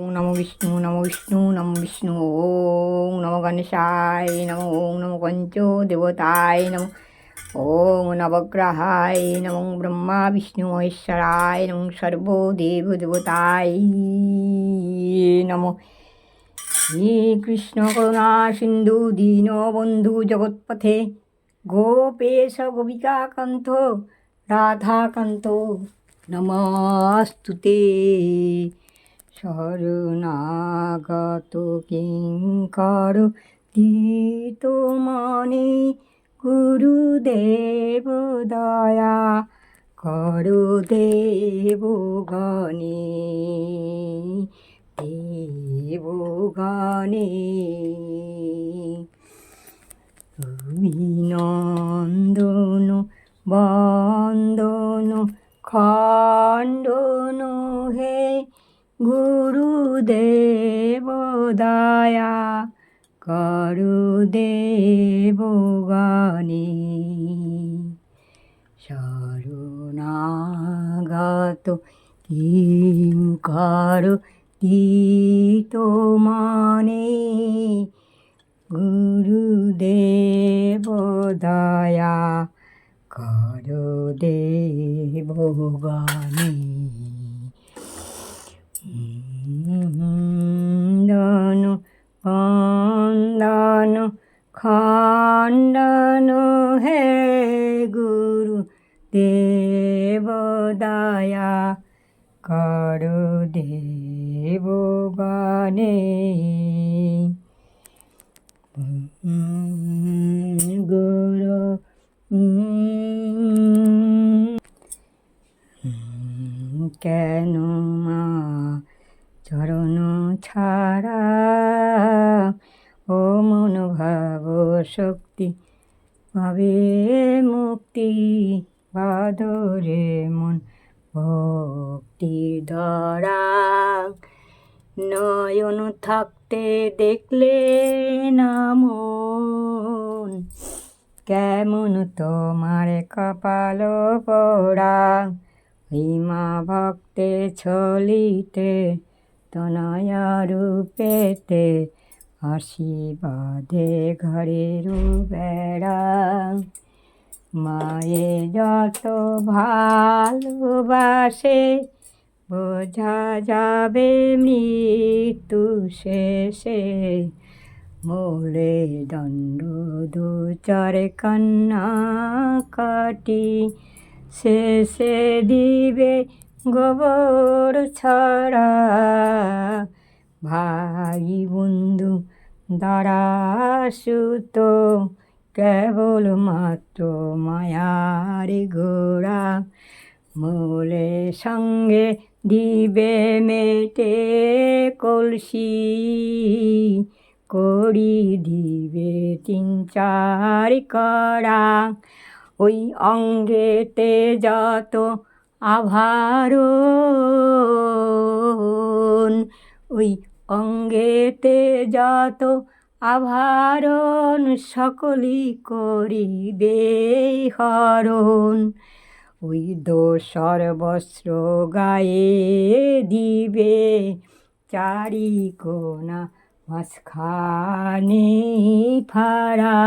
ওং নমো বিষ্ণু নমো বিষ্ণু নমো বিষ্ণু ওং নমো গণেশায় নমো ওং নমো পঞ্চ দেবতায় নমো ওং নবগ্রহায় নমো, ব্রহ্মা, বিষ্ণু, মহেশ্বরায় নমো সর্বদেব দেবতায় নমো। হে কৃষ্ণ করুণা সিন্ধু দীন বন্ধু জগৎপথে, গোপেশ গোপিকাকান্ত রাধাকান্ত নমস্তুতে। শরণাগত কিঙ্কর দিত মনে গুরুদেব দয়া করু দেব গণে দেব গণে। গুরুদেব দয়া করুদেব গণে শরণাগত কিঙ্কর গীত মানে গুরুদেব দয়া করো দেব গানে গুরু দেব দয়া করো দেব গানে গুরু কেন মা চরণ ছাড়া ও মন ভাব শক্তি পাবে মুক্তি, বাদরে মন, ভক্তি ধরা। নয়ন থাকতে দেখলে না মন, কেমন তোমার কপাল পোড়া হিমা ভক্তে ছলিতে, তনয়া রূপেতে আশীর্বাদে ঘরের বেড়া। মায়ে যত ভালোবাসে, বোঝা যাবে মৃত্যু শেষে। মোলে দণ্ড দুচার কান্না কাটি, শেষে দিবে গোবর ছড়া। ভাই বন্ধু দ্বারা সুত কেবল মাত্র মায়ার ঘোড়া মোলে সঙ্গে দিবে মেটে কলসি। করি দিবে তিন চার করা ওই অঙ্গেতে যত আভার ওই অঙ্গেতে যত আভারণ সকলই করিবে হরণ। ওই দোসর বস্ত্র গায়ে দিবে চারি কোনা মাঝখানে ফাড়া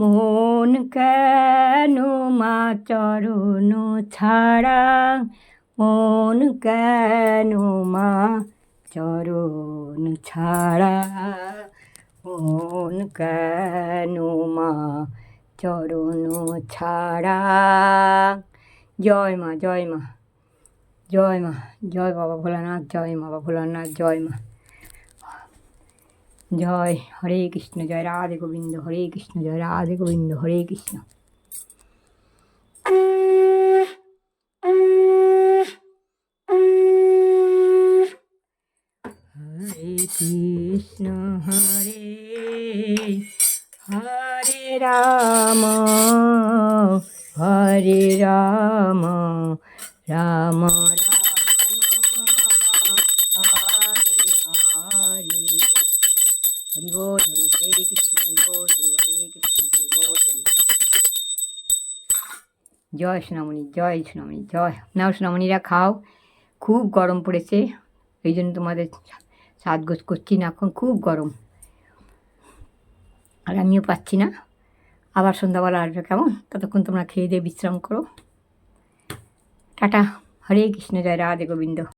মন কেন মা চরণ ছাড়া? মন কেন মা চরণ ছাড়া মন কেন মা চরণ ছাড়া জয় মা জয় মা জয় মা জয় বাবা ভোলানাথ জয় মা বাবা ভোলানাথ জয় মা জয় হরে কৃষ্ণ জয় রাধে গোবিন্দ হরে কৃষ্ণ জয় রাধে গোবিন্দ হরে কৃষ্ণ হরে রাম হরে রাম রাম জয় সোনামণি জয় সোনামণি, জয়। নাও সোনামণিরা খাও, খুব গরম পড়েছে, এই জন্য তোমাদের সাজগোজ করছি না, এখন খুব গরম। আর আমিও পাচ্ছি না। আবার সন্ধ্যাবেলা আসবে কেমন? ততক্ষণ তোমরা খেয়ে দিয়ে বিশ্রাম করো। টাটা। হরে কৃষ্ণ। জয় রাধে গোবিন্দ।